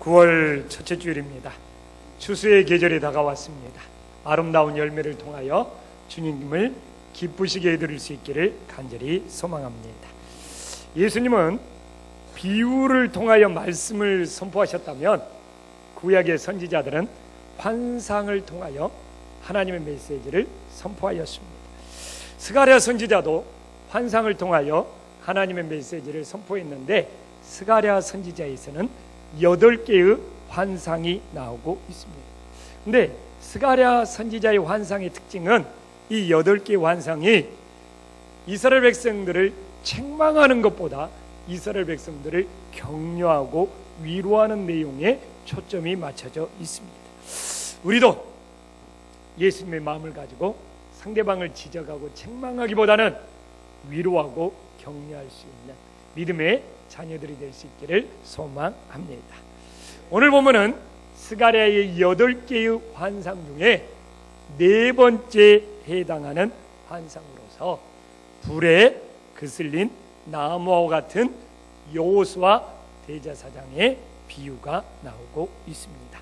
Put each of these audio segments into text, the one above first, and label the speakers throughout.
Speaker 1: 9월 첫째 주일입니다. 추수의 계절이 다가왔습니다. 아름다운 열매를 통하여 주님을 기쁘시게 해드릴 수 있기를 간절히 소망합니다. 예수님은 비유를 통하여 말씀을 선포하셨다면 구약의 선지자들은 환상을 통하여 하나님의 메시지를 선포하였습니다. 스가랴 선지자도 환상을 통하여 하나님의 메시지를 선포했는데 스가랴 선지자에서는 여덟 개의 환상이 나오고 있습니다. 근데 스가랴 선지자의 환상의 특징은 이 여덟 개의 환상이 이스라엘 백성들을 책망하는 것보다 이스라엘 백성들을 격려하고 위로하는 내용에 초점이 맞춰져 있습니다. 우리도 예수님의 마음을 가지고 상대방을 지적하고 책망하기보다는 위로하고 격려할 수 있는 믿음의 자녀들이 될 수 있기를 소망합니다. 오늘 보면은 스가랴의 여덟 개의 환상 중에 네 번째 해당하는 환상으로서 불에 그슬린 나무와 같은 요수와 대제사장의 비유가 나오고 있습니다.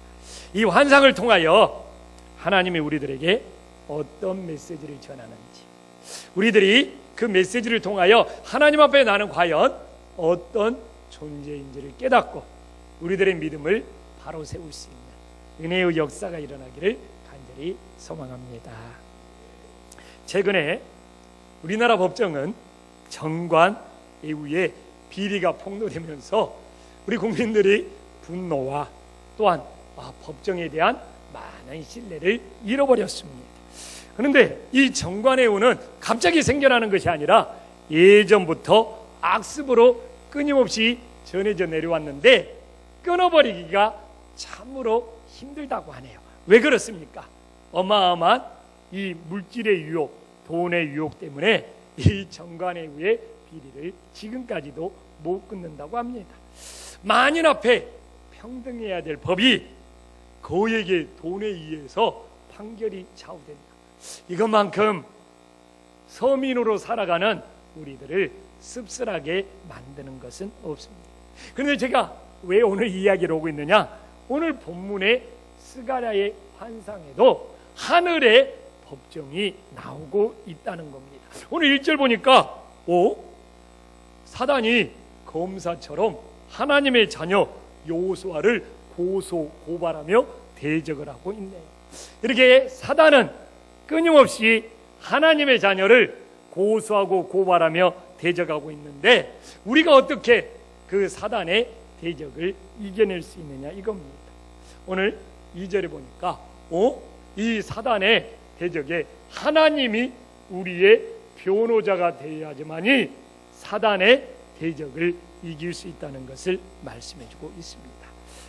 Speaker 1: 이 환상을 통하여 하나님이 우리들에게 어떤 메시지를 전하는지 우리들이 그 메시지를 통하여 하나님 앞에 나는 과연 어떤 존재인지를 깨닫고 우리들의 믿음을 바로 세울 수 있는 은혜의 역사가 일어나기를 간절히 소망합니다. 최근에 우리나라 법정은 정관 이후에 비리가 폭로되면서 우리 국민들이 분노와 또한 아, 법정에 대한 많은 신뢰를 잃어버렸습니다. 그런데 이 정관의우는 갑자기 생겨나는 것이 아니라 예전부터 악습으로 끊임없이 전해져 내려왔는데 끊어버리기가 참으로 힘들다고 하네요. 왜 그렇습니까? 어마어마한 이 물질의 유혹, 돈의 유혹 때문에 이 정관의 후에 비리를 지금까지도 못 끊는다고 합니다. 만인 앞에 평등해야 될 법이 거액의 돈에 의해서 판결이 좌우된다. 이것만큼 서민으로 살아가는 우리들을 씁쓸하게 만드는 것은 없습니다. 그런데 제가 왜 오늘 이야기를 오고 있느냐? 오늘 본문의 스가랴의 환상에도 하늘의 법정이 나오고 있다는 겁니다. 오늘 1절 보니까 오 사단이 검사처럼 하나님의 자녀 요수아를 고소 고발하며 대적을 하고 있네요. 이렇게 사단은 끊임없이 하나님의 자녀를 고소하고 고발하며 대적하고 있는데 우리가 어떻게 그 사단의 대적을 이겨낼 수 있느냐 이겁니다. 오늘 2절에 보니까 어? 이 사단의 대적에 하나님이 우리의 변호자가 되어야지만이 사단의 대적을 이길 수 있다는 것을 말씀해 주고 있습니다.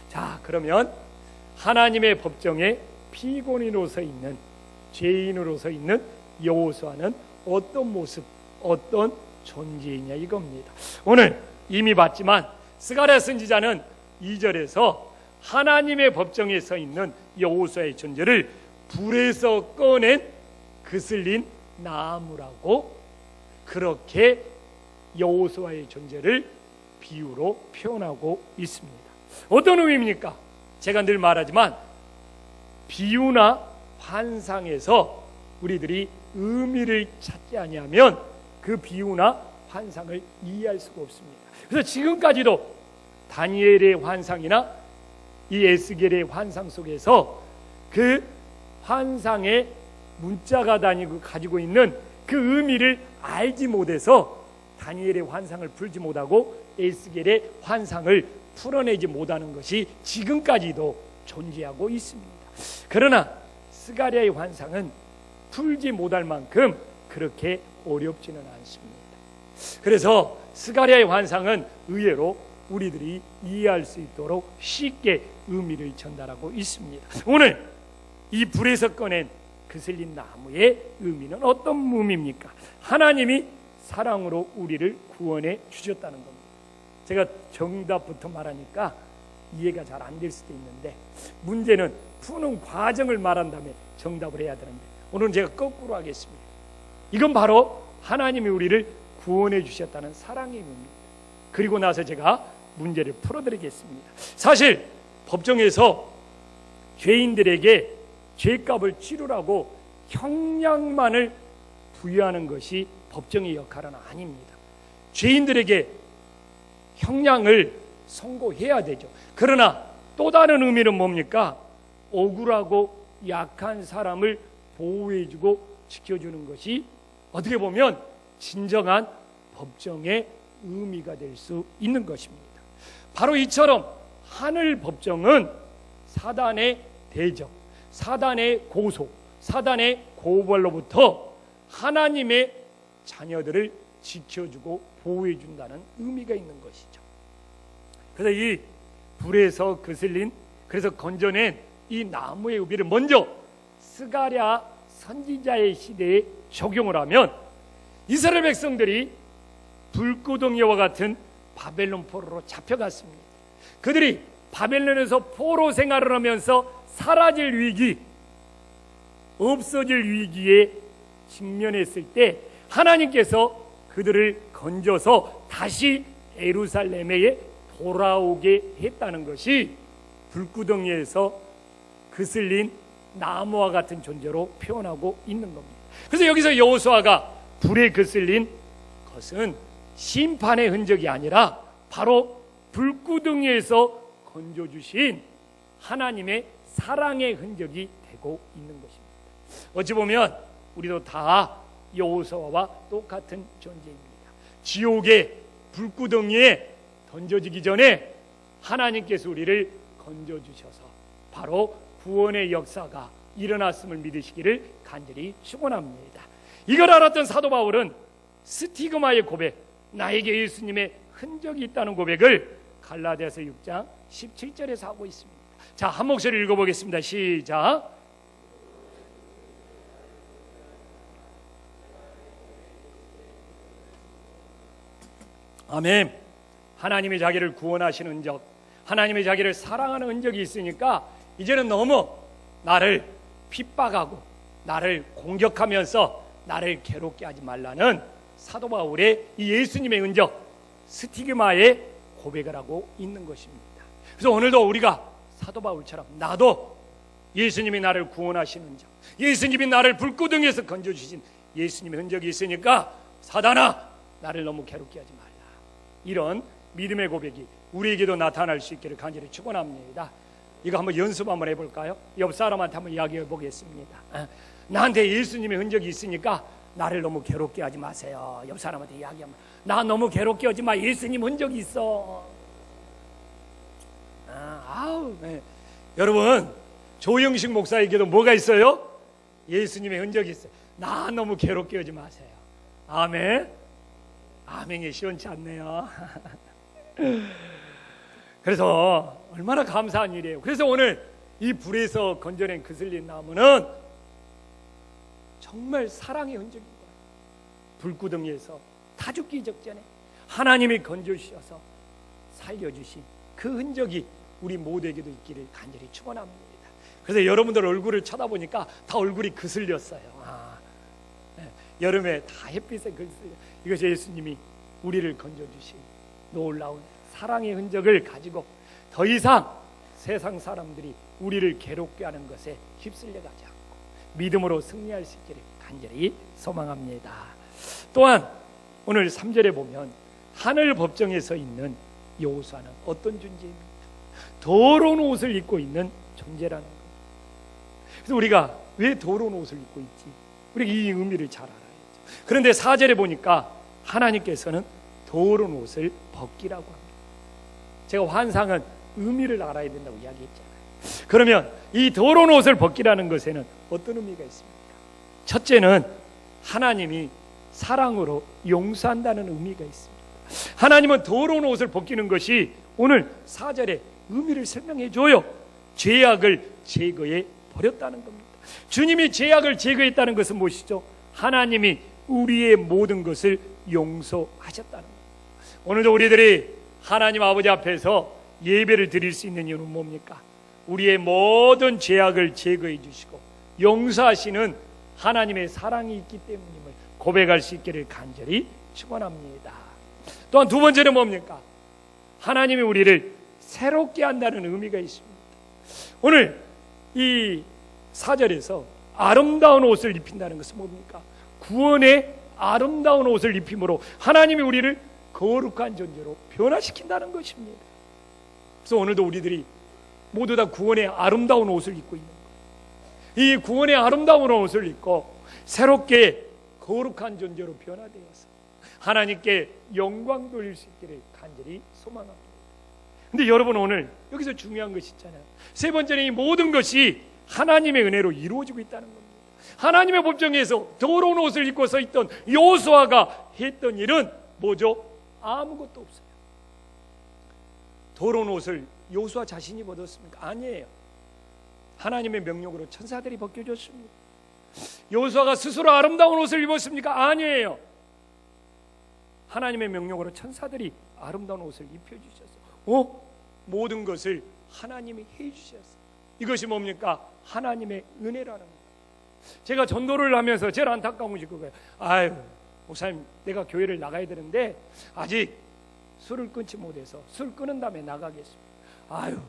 Speaker 1: 자, 그러면 하나님의 법정에 피고인으로서 있는 죄인으로서 있는 여호수아는 어떤 모습, 어떤 존재이냐 이겁니다. 오늘 이미 봤지만 스가랴 선지자는 2절에서 하나님의 법정에 서 있는 여호수아의 존재를 불에서 꺼낸 그슬린 나무라고 그렇게 여호수아의 존재를 비유로 표현하고 있습니다. 어떤 의미입니까? 제가 늘 말하지만 비유나 환상에서 우리들이 의미를 찾지 아니하면 그 비유나 환상을 이해할 수가 없습니다. 그래서 지금까지도 다니엘의 환상이나 이 에스겔의 환상 속에서 그 환상의 문자가 다니고 가지고 있는 그 의미를 알지 못해서 다니엘의 환상을 풀지 못하고 에스겔의 환상을 풀어내지 못하는 것이 지금까지도 존재하고 있습니다. 그러나 스가랴의 환상은 풀지 못할 만큼 그렇게 어렵지는 않습니다. 그래서 스가랴의 환상은 의외로 우리들이 이해할 수 있도록 쉽게 의미를 전달하고 있습니다. 오늘 이 불에서 꺼낸 그슬린 나무의 의미는 어떤 의미입니까? 하나님이 사랑으로 우리를 구원해 주셨다는 겁니다. 제가 정답부터 말하니까 이해가 잘 안 될 수도 있는데 문제는 푸는 과정을 말한 다음에 정답을 해야 되는데 오늘은 제가 거꾸로 하겠습니다. 이건 바로 하나님이 우리를 구원해 주셨다는 사랑의 의미입니다. 그리고 나서 제가 문제를 풀어드리겠습니다. 사실 법정에서 죄인들에게 죄값을 치르라고 형량만을 부여하는 것이 법정의 역할은 아닙니다. 죄인들에게 형량을 선고해야 되죠. 그러나 또 다른 의미는 뭡니까? 억울하고 약한 사람을 보호해주고 지켜주는 것이 어떻게 보면 진정한 법정의 의미가 될 수 있는 것입니다. 바로 이처럼 하늘 법정은 사단의 대적, 사단의 고소, 사단의 고벌로부터 하나님의 자녀들을 지켜주고 보호해준다는 의미가 있는 것이죠. 그래서 이 불에서 거슬린 그래서 건져낸 이 나무의 의미를 먼저 스가랴 선지자의 시대에 적용을 하면 이스라엘 백성들이 불구덩이와 같은 바벨론 포로로 잡혀갔습니다. 그들이 바벨론에서 포로 생활을 하면서 사라질 위기, 없어질 위기에 직면했을 때 하나님께서 그들을 건져서 다시 에루살렘에 돌아오게 했다는 것이 불구덩이에서 그슬린 나무와 같은 존재로 표현하고 있는 겁니다. 그래서 여기서 여호수아가 불에 그슬린 것은 심판의 흔적이 아니라 바로 불구덩이에서 건져 주신 하나님의 사랑의 흔적이 되고 있는 것입니다. 어찌 보면 우리도 다 여호수아와 똑같은 존재입니다. 지옥의 불구덩이에 던져지기 전에 하나님께서 우리를 건져 주셔서 바로 구원의 역사가 일어났음을 믿으시기를 간절히 축원합니다. 이걸 알았던 사도 바울은 스티그마의 고백, 나에게 예수님의 흔적이 있다는 고백을 갈라디아서 6장 17절에서 하고 있습니다. 자, 한 목소리 읽어보겠습니다. 시작. 아멘. 하나님이 자기를 구원하시는 흔적, 하나님이 자기를 사랑하는 흔적이 있으니까 이제는 너무 나를 핍박하고 나를 공격하면서 나를 괴롭게 하지 말라는 사도 바울의 이 예수님의 흔적, 스티그마의 고백을 하고 있는 것입니다. 그래서 오늘도 우리가 사도 바울처럼 나도 예수님이 나를 구원하시는 흔적, 예수님이 나를 불구덩이에서 건져주신 예수님의 흔적이 있으니까 사단아 나를 너무 괴롭게 하지 말라. 이런 믿음의 고백이 우리에게도 나타날 수 있기를 간절히 축원합니다. 이거 한번 연습 한번 해볼까요? 옆 사람한테 한번 이야기해 보겠습니다. 어, 나한테 예수님의 흔적이 있으니까 나를 너무 괴롭게 하지 마세요. 옆 사람한테 이야기하면 나 너무 괴롭게 하지 마. 예수님 흔적이 있어. 아, 아우, 네. 여러분 조영식 목사에게도 뭐가 있어요? 예수님의 흔적이 있어요. 나 너무 괴롭게 하지 마세요. 아멘. 아멘이 시원치 않네요. 그래서 얼마나 감사한 일이에요. 그래서 오늘 이 불에서 건져낸 그슬린 나무는 정말 사랑의 흔적인 거예요. 불구덩이에서 다 죽기 직전에 하나님이 건져주셔서 살려주신 그 흔적이 우리 모두에게도 있기를 간절히 축원합니다. 그래서 여러분들 얼굴을 쳐다보니까 다 얼굴이 그슬렸어요. 아, 네. 여름에 다 햇빛에 그슬려. 이것이 예수님이 우리를 건져주신 놀라운 사랑의 흔적을 가지고 더 이상 세상 사람들이 우리를 괴롭게 하는 것에 휩쓸려 가지 않고 믿음으로 승리할 수 있기를 간절히 소망합니다. 또한 오늘 3절에 보면 하늘 법정에서 있는 여호수아는 어떤 존재입니까? 더러운 옷을 입고 있는 존재라는 겁니다. 그래서 우리가 왜 더러운 옷을 입고 있지? 우리가 이 의미를 잘 알아야죠. 그런데 4절에 보니까 하나님께서는 더러운 옷을 벗기라고 합니다. 제가 환상은 의미를 알아야 된다고 이야기했잖아요. 그러면 이 더러운 옷을 벗기라는 것에는 어떤 의미가 있습니까? 첫째는 하나님이 사랑으로 용서한다는 의미가 있습니다. 하나님은 더러운 옷을 벗기는 것이 오늘 4절에 의미를 설명해 줘요. 죄악을 제거해 버렸다는 겁니다. 주님이 죄악을 제거했다는 것은 무엇이죠? 하나님이 우리의 모든 것을 용서하셨다는 겁니다. 오늘도 우리들이 하나님 아버지 앞에서 예배를 드릴 수 있는 이유는 뭡니까? 우리의 모든 죄악을 제거해 주시고 용서하시는 하나님의 사랑이 있기 때문임을 고백할 수 있기를 간절히 축원합니다. 또한 두 번째는 뭡니까? 하나님이 우리를 새롭게 한다는 의미가 있습니다. 오늘 이 사절에서 아름다운 옷을 입힌다는 것은 뭡니까? 구원의 아름다운 옷을 입힘으로 하나님이 우리를 거룩한 존재로 변화시킨다는 것입니다. 그래서 오늘도 우리들이 모두 다 구원의 아름다운 옷을 입고 있는 거예요. 이 구원의 아름다운 옷을 입고 새롭게 거룩한 존재로 변화되어서 하나님께 영광 돌릴 수 있기를 간절히 소망합니다. 근데 여러분 오늘 여기서 중요한 것이 있잖아요. 세 번째는 이 모든 것이 하나님의 은혜로 이루어지고 있다는 겁니다. 하나님의 법정에서 더러운 옷을 입고 서 있던 요수아가 했던 일은 뭐죠? 아무것도 없어요. 더러운 옷을 요수아 자신이 벗었습니까? 아니에요. 하나님의 명령으로 천사들이 벗겨줬습니다. 요수아가 스스로 아름다운 옷을 입었습니까? 아니에요. 하나님의 명령으로 천사들이 아름다운 옷을 입혀주셨어. 어? 모든 것을 하나님이 해주셨어. 이것이 뭡니까? 하나님의 은혜라는 거예요. 제가 전도를 하면서 제일 안타까운 것이 그거예요. 아유, 목사님, 내가 교회를 나가야 되는데 아직 술을 끊지 못해서 술 끊은 다음에 나가겠습니다. 아유,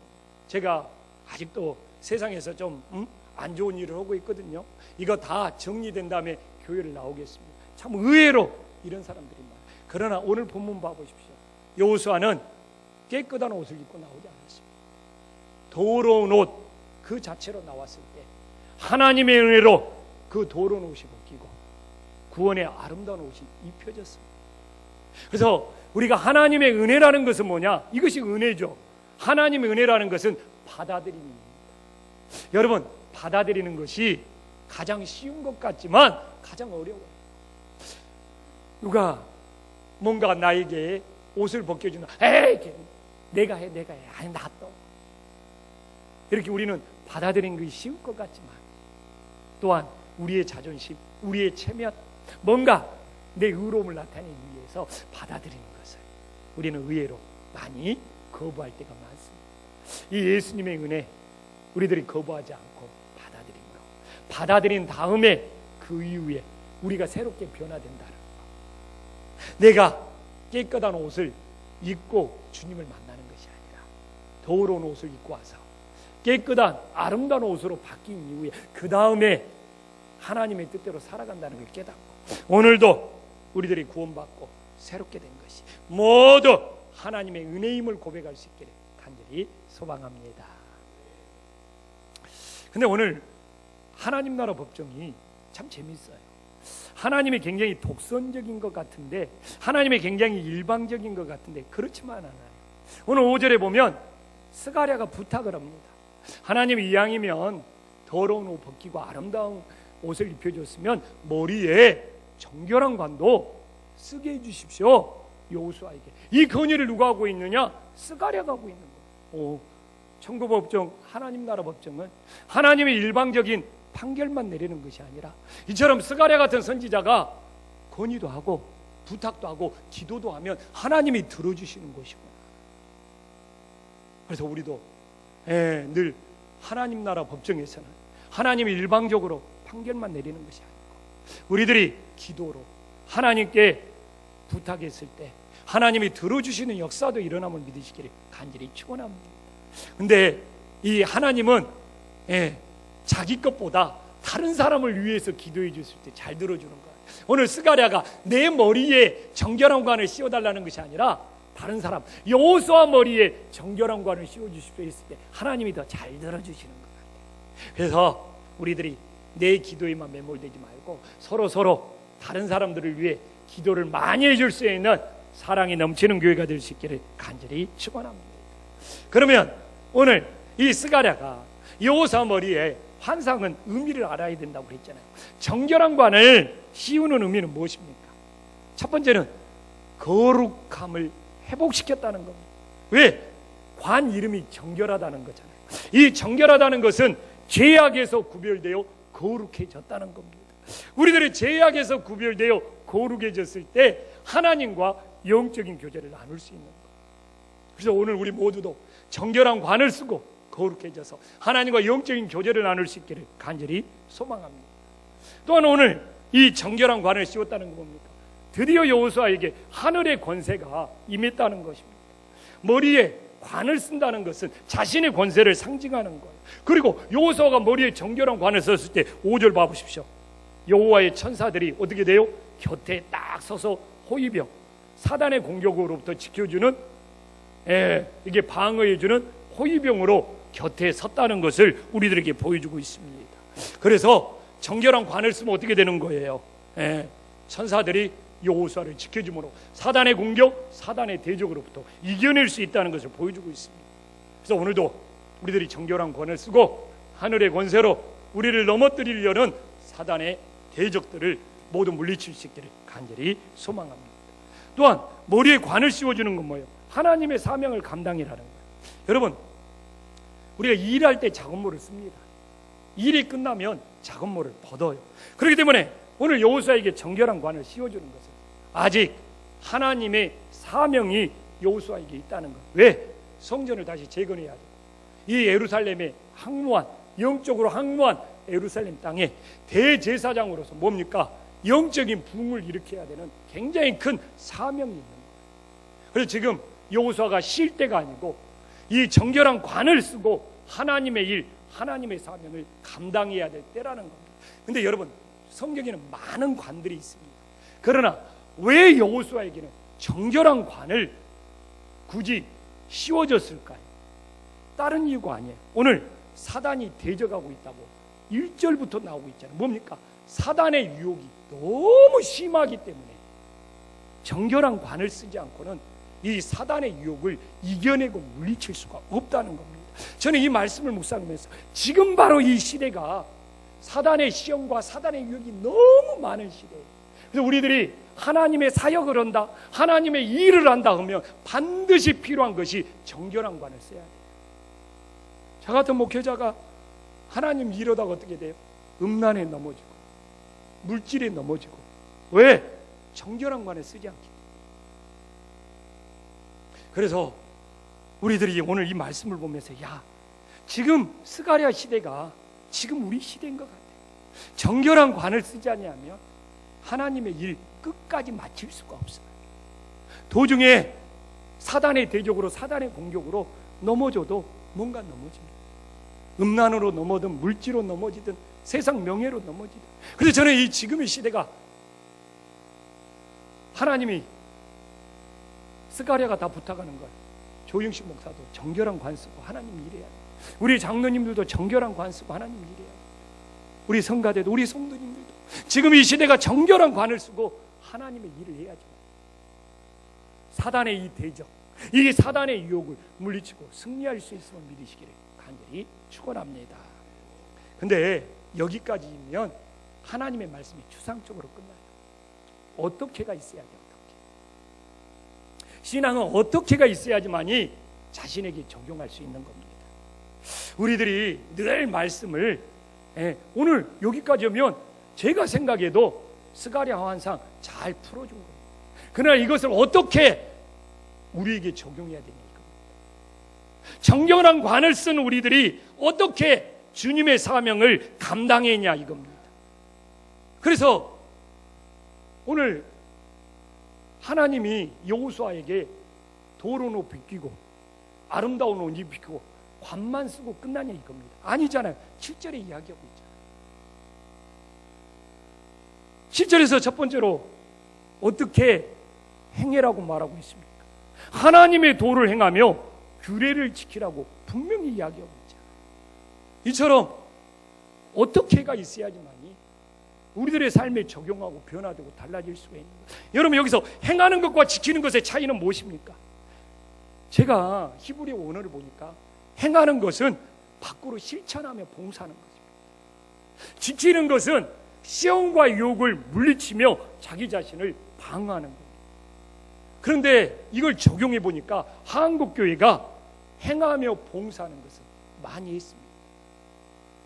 Speaker 1: 제가 아직도 세상에서 좀안 좋은 일을 하고 있거든요. 이거 다 정리된 다음에 교회를 나오겠습니다. 참 의외로 이런 사람들이 많아요. 그러나 오늘 본문 봐보십시오. 여호수아는 깨끗한 옷을 입고 나오지 않았습니다. 더러운 옷 그 자체로 나왔을 때 하나님의 은혜로 그 더러운 옷이 벗기고 구원의 아름다운 옷이 입혀졌습니다. 그래서 우리가 하나님의 은혜라는 것은 뭐냐? 이것이 은혜죠. 하나님의 은혜라는 것은 받아들임입니다. 여러분, 받아들이는 것이 가장 쉬운 것 같지만 가장 어려워요. 누가 뭔가 나에게 옷을 벗겨주나, 에이, 걔 내가 해, 내가 해. 아니, 나 또. 이렇게 우리는 받아들이는 것이 쉬울 것 같지만 또한 우리의 자존심, 우리의 체면, 뭔가 내 의로움을 나타내기 위해서 것을 우리는 의외로 많이 거부할 때가 많습니다. 이 예수님의 은혜 우리들이 거부하지 않고 받아들임으로 받아들인 다음에 그 이후에 우리가 새롭게 변화된다는 것. 내가 깨끗한 옷을 입고 주님을 만나는 것이 아니라 더러운 옷을 입고 와서 깨끗한 아름다운 옷으로 바뀐 이후에 그 다음에 하나님의 뜻대로 살아간다는 걸 깨닫고 오늘도 우리들이 구원받고 새롭게 된 것 이 모두 하나님의 은혜임을 고백할 수 있기를 간절히 소망합니다. 근데 오늘 하나님 나라 법정이 참 재밌어요. 하나님이 굉장히 독선적인 것 같은데 하나님이 굉장히 일방적인 것 같은데 그렇지만 않아요. 오늘 5절에 보면 스가랴가 부탁을 합니다. 하나님 이왕이면 더러운 옷 벗기고 아름다운 옷을 입혀줬으면 머리에 정결한 관도 쓰게 해주십시오. 여호수아에게 이 건의를 누가 하고 있느냐? 스가랴가 하고 있는 거예요. 오, 천국 법정, 하나님 나라 법정은 하나님의 일방적인 판결만 내리는 것이 아니라 이처럼 스가랴 같은 선지자가 건의도 하고 부탁도 하고 기도도 하면 하나님이 들어주시는 것이구나. 그래서 우리도 예, 늘 하나님 나라 법정에서는 하나님이 일방적으로 판결만 내리는 것이 아니고 우리들이 기도로 하나님께 부탁했을 때 하나님이 들어주시는 역사도 일어남을 믿으시기를 간절히 축원합니다. 근데 이 하나님은 예, 자기 것보다 다른 사람을 위해서 기도해 줬을 때 잘 들어주는 거예요. 오늘 스가랴가 내 머리에 정결한 관을 씌워달라는 것이 아니라 다른 사람 여호수아 머리에 정결한 관을 씌워 주십시오 했을 때 하나님이 더 잘 들어주시는 것 같아요. 그래서 우리들이 내 기도에만 매몰되지 말고 서로 서로 다른 사람들을 위해 기도를 많이 해줄 수 있는 사랑이 넘치는 교회가 될 수 있기를 간절히 축원합니다. 그러면 오늘 이 스가랴가 여호사 머리에 환상은 의미를 알아야 된다고 그랬잖아요. 정결한 관을 씌우는 의미는 무엇입니까? 첫 번째는 거룩함을 회복시켰다는 겁니다. 왜? 관 이름이 정결하다는 거잖아요. 이 정결하다는 것은 죄악에서 구별되어 거룩해졌다는 겁니다. 우리들이 죄악에서 구별되어 거룩해졌을 때 하나님과 영적인 교제를 나눌 수 있는 거예요. 그래서 오늘 우리 모두도 정결한 관을 쓰고 거룩해져서 하나님과 영적인 교제를 나눌 수 있기를 간절히 소망합니다. 또한 오늘 이 정결한 관을 씌웠다는 거 뭡니까? 드디어 여호수아에게 하늘의 권세가 임했다는 것입니다. 머리에 관을 쓴다는 것은 자신의 권세를 상징하는 거예요. 그리고 여호수아가 머리에 정결한 관을 썼을 때 5절 봐 보십시오. 여호와의 천사들이 어떻게 돼요? 곁에 딱 서서 호위병 사단의 공격으로부터 지켜주는 예, 이게 방어해주는 호위병으로 곁에 섰다는 것을 우리들에게 보여주고 있습니다. 그래서 정결한 관을 쓰면 어떻게 되는 거예요? 예, 천사들이 여호수아를 지켜주므로 사단의 공격, 사단의 대적으로부터 이겨낼 수 있다는 것을 보여주고 있습니다. 그래서 오늘도 우리들이 정결한 권을 쓰고 하늘의 권세로 우리를 넘어뜨리려는 사단의 대적들을 모두 물리칠 수 있기를 간절히 소망합니다. 또한 머리에 관을 씌워주는 건 뭐예요? 하나님의 사명을 감당이라는 거예요. 여러분, 우리가 일할 때 작업모를 씁니다. 일이 끝나면 작업모를 벗어요. 그렇기 때문에 오늘 여호수아에게 정결한 관을 씌워주는 것은 아직 하나님의 사명이 여호수아에게 있다는 것. 왜? 성전을 다시 재건해야 되고 이 예루살렘의 항무한 영적으로 항무한 예루살렘 땅에 대제사장으로서 뭡니까? 영적인 붕을 일으켜야 되는 굉장히 큰 사명이 있는 거예요. 그래서 지금 여호수아가 쉴 때가 아니고 이 정결한 관을 쓰고 하나님의 일, 하나님의 사명을 감당해야 될 때라는 겁니다. 근데 여러분, 성경에는 많은 관들이 있습니다. 그러나 왜 여호수아에게는 정결한 관을 굳이 씌워줬을까요? 다른 이유가 아니에요. 오늘 사단이 대적하고 있다고 1절부터 나오고 있잖아요. 뭡니까? 사단의 유혹이 너무 심하기 때문에 정결한 관을 쓰지 않고는 이 사단의 유혹을 이겨내고 물리칠 수가 없다는 겁니다. 저는 이 말씀을 묵상하면서 지금 바로 이 시대가 사단의 시험과 사단의 유혹이 너무 많은 시대예요. 그래서 우리들이 하나님의 사역을 한다, 하나님의 일을 한다 하면 반드시 필요한 것이 정결한 관을 써야 돼요. 저 같은 목회자가 하나님 이러다가 어떻게 돼요? 음란에 넘어지고 물질에 넘어지고 왜? 정결한 관을 쓰지 않기 그래서 우리들이 오늘 이 말씀을 보면서 야 지금 스가랴 시대가 지금 우리 시대인 것 같아. 정결한 관을 쓰지 않으면 하나님의 일 끝까지 마칠 수가 없어요 도중에 사단의 대적으로 사단의 공격으로 넘어져도 뭔가 넘어집니다. 음란으로 넘어든 물질로 넘어지든 세상 명예로 넘어지든 그래서 저는 이 지금의 시대가 하나님이 스가랴가 다 부탁하는 걸 조영식 목사도 정결한 관 쓰고 하나님 일해야 돼. 우리 장로님들도 정결한 관 쓰고 하나님 일해야 돼. 우리 성가대도 우리 성도님들도 지금 이 시대가 정결한 관을 쓰고 하나님의 일을 해야죠. 사단의 이 대적, 이 사단의 유혹을 물리치고 승리할 수 있음을 믿으시기를 간절히 축원합니다. 근데 여기까지면 하나님의 말씀이 추상적으로 끝나요. 어떻게가 있어야 돼요? 어떻게? 신앙은 어떻게가 있어야지만이 자신에게 적용할 수 있는 겁니다. 우리들이 늘 말씀을 예, 오늘 여기까지 오면 제가 생각해도 스가랴 환상 잘 풀어준 겁니다. 그러나 이것을 어떻게 우리에게 적용해야 되냐 이겁니다. 정결한 관을 쓴 우리들이 어떻게 주님의 사명을 감당했냐 이겁니다. 그래서 오늘 하나님이 여호수아에게 도로는 옷 비끼고 아름다운 옷 입히고 관만 쓰고 끝나냐 이겁니다. 아니잖아요. 7절에 이야기하고 있잖아요. 7절에서 첫 번째로 어떻게 행해라고 말하고 있습니까? 하나님의 도를 행하며 규례를 지키라고 분명히 이야기하고 있잖아요. 이처럼 어떻게가 있어야지만이 우리들의 삶에 적용하고 변화되고 달라질 수가 있는 거예요. 여러분 여기서 행하는 것과 지키는 것의 차이는 무엇입니까? 제가 히브리 원어를 보니까 행하는 것은 밖으로 실천하며 봉사하는 것입니다. 지키는 것은 시험과 유혹을 물리치며 자기 자신을 방어하는 겁니다. 그런데 이걸 적용해 보니까 한국 교회가 행하며 봉사하는 것을 많이 했습니다.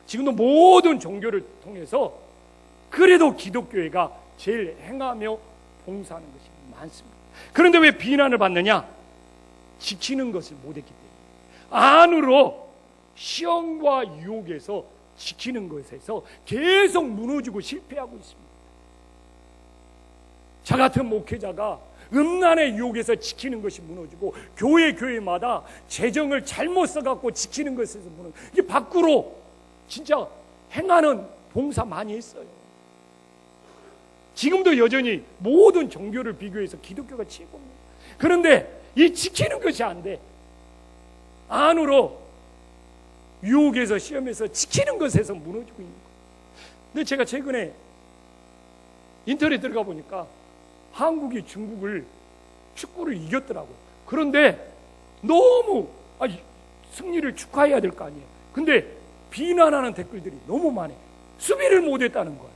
Speaker 1: 지금도 모든 종교를 통해서 그래도 기독교회가 제일 행하며 봉사하는 것이 많습니다. 그런데 왜 비난을 받느냐? 지키는 것을 못했기 때문에. 안으로 시험과 유혹에서 지키는 것에서 계속 무너지고 실패하고 있습니다. 저 같은 목회자가 음란의 유혹에서 지키는 것이 무너지고 교회 교회마다 재정을 잘못 써갖고 지키는 것에서 무너 이게 밖으로 진짜 행하는 봉사 많이 했어요. 지금도 여전히 모든 종교를 비교해서 기독교가 최고입니다. 그런데 이 지키는 것이 안 돼. 안으로 유혹에서 시험에서 지키는 것에서 무너지고 있는 거예요. 근데 제가 최근에 인터넷 들어가 보니까 한국이 중국을 축구를 이겼더라고요. 그런데 너무 아, 승리를 축하해야 될 거 아니에요. 근데 비난하는 댓글들이 너무 많아요. 수비를 못했다는 거예요.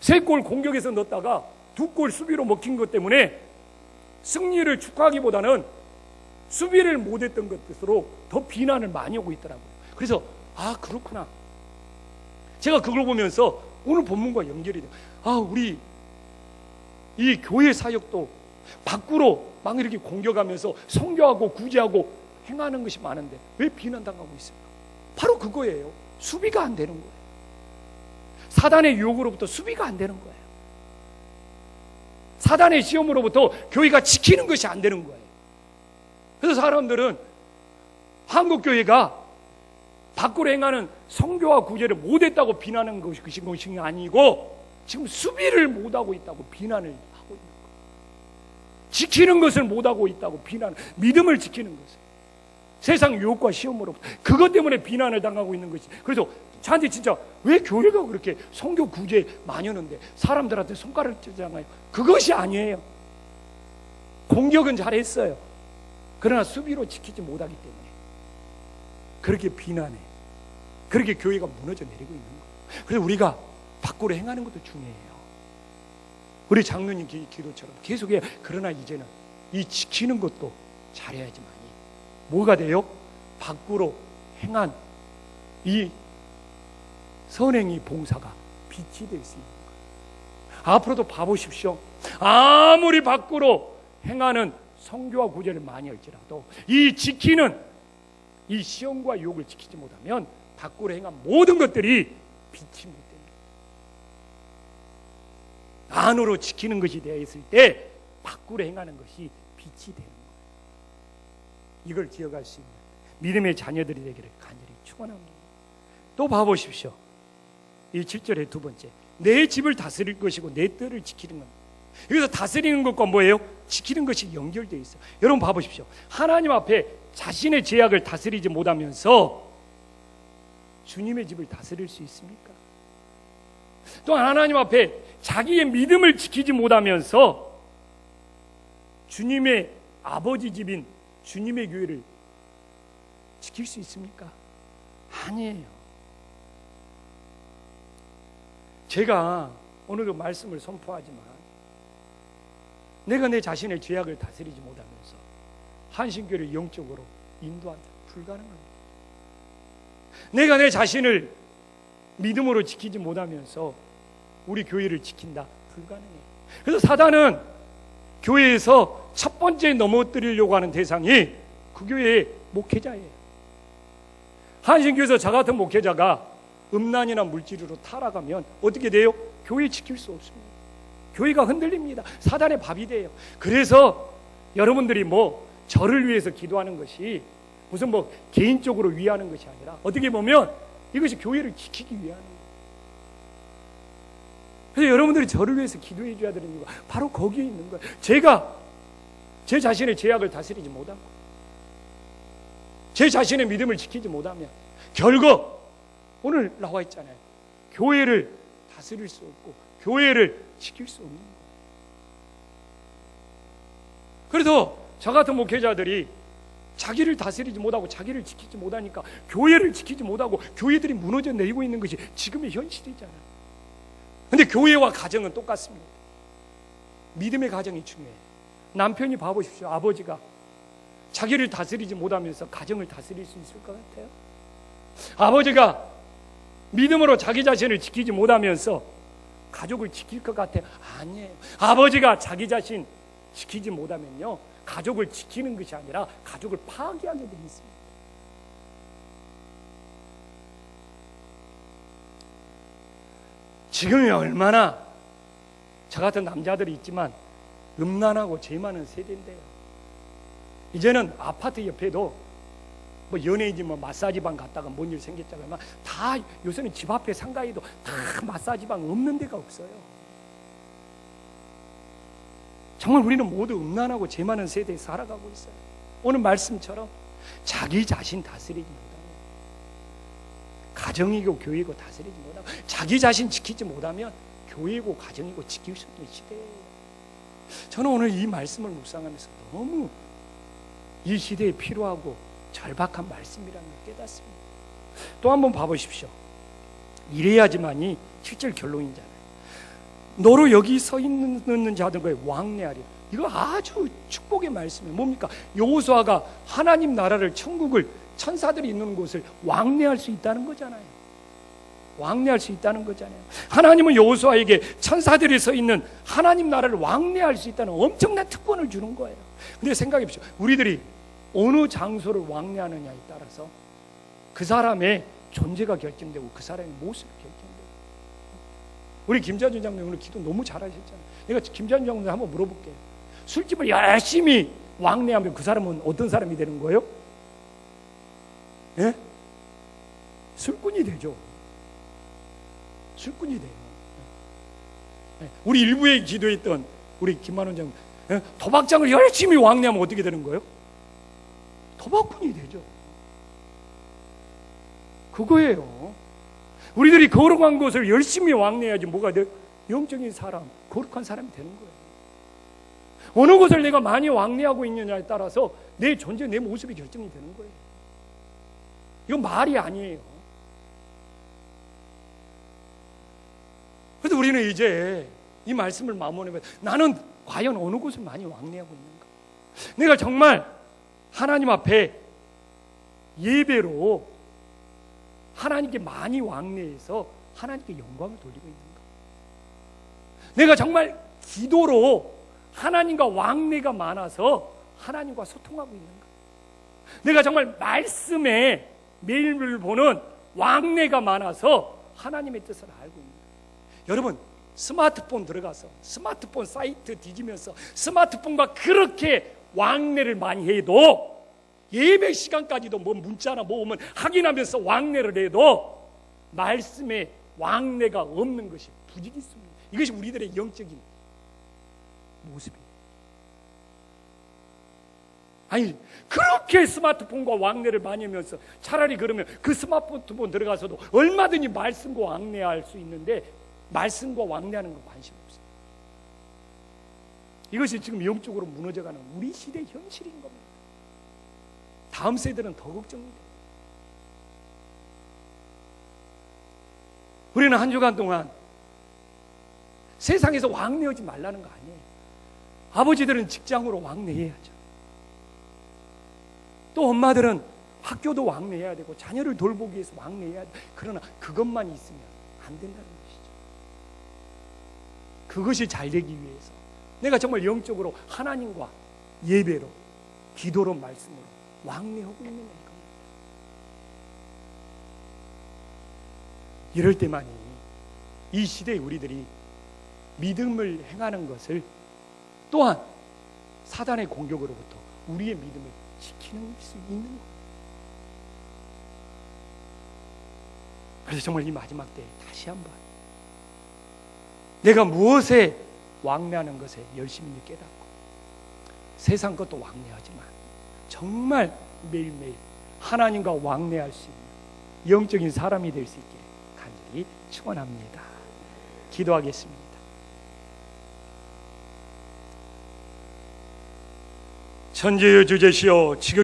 Speaker 1: 세 골 공격에서 넣었다가 두 골 수비로 먹힌 것 때문에 승리를 축하하기보다는 수비를 못했던 것으로 더 비난을 많이 오고 있더라고요. 그래서 아 그렇구나. 제가 그걸 보면서 오늘 본문과 연결이 돼요. 아 우리 이 교회 사역도 밖으로 막 이렇게 공격하면서 성교하고 구제하고 행하는 것이 많은데 왜 비난당하고 있습니까? 바로 그거예요. 수비가 안 되는 거예요. 사단의 유혹으로부터 수비가 안 되는 거예요. 사단의 시험으로부터 교회가 지키는 것이 안 되는 거예요. 그래서 사람들은 한국 교회가 밖으로 행하는 성교와 구제를 못했다고 비난하는 것이 것이 아니고 지금 수비를 못하고 있다고 비난을 하고 있는 거예요. 지키는 것을 못하고 있다고 비난, 믿음을 지키는 것을. 세상 유혹과 시험으로부터 그것 때문에 비난을 당하고 있는 것이. 그래서 저한테 진짜 왜 교회가 그렇게 성교 구제 하는데 사람들한테 손가락을 찌잖아요. 그것이 아니에요. 공격은 잘했어요. 그러나 수비로 지키지 못하기 때문에 그렇게 비난해. 그렇게 교회가 무너져 내리고 있는 거예요. 그래서 우리가 밖으로 행하는 것도 중요해요. 우리 장로님 기- 기도처럼 계속해. 그러나 이제는 이 지키는 것도 잘해야지만이 뭐가 돼요? 밖으로 행한 이 선행이 봉사가 빛이 될 수 있는 거예요. 앞으로도 봐보십시오. 아무리 밖으로 행하는 성교와 구제를 많이 할지라도 이 지키는 이 시험과 유혹을 지키지 못하면 밖으로 행한 모든 것들이 빛이 못 됩니다. 안으로 지키는 것이 되어 있을 때 밖으로 행하는 것이 빛이 되는 거예요. 이걸 기억할 수 있는 믿음의 자녀들이 되기를 간절히 축원합니다. 또 봐보십시오. 이 7절의 두 번째. 내 집을 다스릴 것이고 내 뜰을 지키는 겁니다. 여기서 다스리는 것과 뭐예요? 지키는 것이 연결되어 있어요. 여러분 봐보십시오. 하나님 앞에 자신의 제약을 다스리지 못하면서 주님의 집을 다스릴 수 있습니까? 또 하나님 앞에 자기의 믿음을 지키지 못하면서 주님의 아버지 집인 주님의 교회를 지킬 수 있습니까? 아니에요. 제가 오늘도 말씀을 선포하지만 내가 내 자신의 죄악을 다스리지 못하면서 한신교를 영적으로 인도한다. 불가능합니다. 내가 내 자신을 믿음으로 지키지 못하면서 우리 교회를 지킨다. 불가능해. 그래서 사단은 교회에서 첫 번째 넘어뜨리려고 하는 대상이 그 교회의 목회자예요. 한신교에서 저 같은 목회자가 음란이나 물질으로 타락하면 어떻게 돼요? 교회 지킬 수 없습니다. 교회가 흔들립니다. 사단의 밥이 돼요. 그래서 여러분들이 뭐 저를 위해서 기도하는 것이 무슨 뭐 개인적으로 위하는 것이 아니라 어떻게 보면 이것이 교회를 지키기 위한 거예요. 그래서 여러분들이 저를 위해서 기도해 줘야 되는 이유가 바로 거기에 있는 거예요. 제가 제 자신의 죄악을 다스리지 못하고 제 자신의 믿음을 지키지 못하면 결국 오늘 나와 있잖아요. 교회를 다스릴 수 없고 교회를 지킬 수 없는 거예요. 그래서 저 같은 목회자들이 자기를 다스리지 못하고 자기를 지키지 못하니까 교회를 지키지 못하고 교회들이 무너져 내리고 있는 것이 지금의 현실이잖아요. 근데 교회와 가정은 똑같습니다. 믿음의 가정이 중요해요. 남편이 봐보십시오. 아버지가 자기를 다스리지 못하면서 가정을 다스릴 수 있을 것 같아요? 아버지가 믿음으로 자기 자신을 지키지 못하면서 가족을 지킬 것 같아요? 아니에요. 아버지가 자기 자신 지키지 못하면요. 가족을 지키는 것이 아니라 가족을 파괴하게 돼 있습니다. 지금이 얼마나 저 같은 남자들이 있지만 음란하고 죄 많은 세대인데요. 이제는 아파트 옆에도 뭐 연예인이 뭐 마사지방 갔다가 뭔 일 생겼잖아요. 다 요새는 집 앞에 상가에도 다 마사지방 없는 데가 없어요. 정말 우리는 모두 음란하고 죄 많은 세대에 살아가고 있어요. 오늘 말씀처럼 자기 자신 다스리지 못하면 가정이고 교회고 다스리지 못하면 자기 자신 지키지 못하면 교회고 가정이고 지킬 수 있는 시대예요. 저는 오늘 이 말씀을 묵상하면서 너무 이 시대에 필요하고 절박한 말씀이라는 걸 깨닫습니다. 또 한번 봐보십시오. 이래야지만이 실질 결론이잖아요. 너로 여기 서 있는 자들과의 왕래하리. 이거 아주 축복의 말씀이에요. 뭡니까? 여호수아가 하나님 나라를 천국을 천사들이 있는 곳을 왕래할 수 있다는 거잖아요. 왕래할 수 있다는 거잖아요. 하나님은 여호수아에게 천사들이 서 있는 하나님 나라를 왕래할 수 있다는 엄청난 특권을 주는 거예요. 근데 생각해 보십시오. 우리들이 어느 장소를 왕래하느냐에 따라서 그 사람의 존재가 결정되고 그 사람의 모습이 결정돼요. 우리 김자준 장로님 오늘 기도 너무 잘하셨잖아요. 내가 김자준 장로님 한번 물어볼게요. 술집을 열심히 왕래하면 그 사람은 어떤 사람이 되는 거예요? 예? 술꾼이 되죠. 술꾼이 돼요. 예. 우리 일부에 기도했던 우리 김만원 장 예? 도박장을 열심히 왕래하면 어떻게 되는 거예요? 도박꾼이 되죠. 그거예요. 우리들이 거룩한 것을 열심히 왕래해야지 뭐가 돼? 영적인 사람, 거룩한 사람이 되는 거예요. 어느 것을 내가 많이 왕래하고 있느냐에 따라서 내 존재, 내 모습이 결정이 되는 거예요. 이건 말이 아니에요. 그래서 우리는 이제 이 말씀을 마무리하면 나는 과연 어느 곳을 많이 왕래하고 있는가? 내가 정말 하나님 앞에 예배로 하나님께 많이 왕래해서 하나님께 영광을 돌리고 있는가? 내가 정말 기도로 하나님과 왕래가 많아서 하나님과 소통하고 있는가? 내가 정말 말씀에 매일매일 보는 왕래가 많아서 하나님의 뜻을 알고 있는가? 여러분 스마트폰 들어가서 스마트폰 사이트 뒤지면서 스마트폰과 그렇게 왕래를 많이 해도 예배 시간까지도 뭐 문자나 뭐 오면 확인하면서 왕래를 해도 말씀에 왕래가 없는 것이 부지기습니다. 이것이 우리들의 영적인 모습이에요. 아니 그렇게 스마트폰과 왕래를 많이 하면서 차라리 그러면 그 스마트폰 들어가서도 얼마든지 말씀과 왕래할 수 있는데 말씀과 왕래하는 거 관심 없어요. 이것이 지금 영적으로 무너져가는 우리 시대 현실인 겁니다. 다음 세대는 더 걱정돼요. 우리는 한 주간 동안 세상에서 왕래하지 말라는 거 아니에요. 아버지들은 직장으로 왕래해야죠. 또 엄마들은 학교도 왕래해야 되고 자녀를 돌보기 위해서 왕래해야 돼. 그러나 그것만 있으면 안 된다는 것이죠. 그것이 잘 되기 위해서 내가 정말 영적으로 하나님과 예배로 기도로 말씀으로 왕래하고 있는 겁니다. 이럴 때만이 이 시대의 우리들이 믿음을 행하는 것을 또한 사단의 공격으로부터 우리의 믿음을 지키는 수 있는 거예요. 그래서 정말 이 마지막 때에 다시 한번 내가 무엇에 왕래하는 것에 열심히 깨닫고 세상 것도 왕래하지만 정말 매일매일 하나님과 왕래할 수 있는 영적인 사람이 될 수 있기를 간절히 축원합니다. 기도하겠습니다. 천지의 주제시여 지금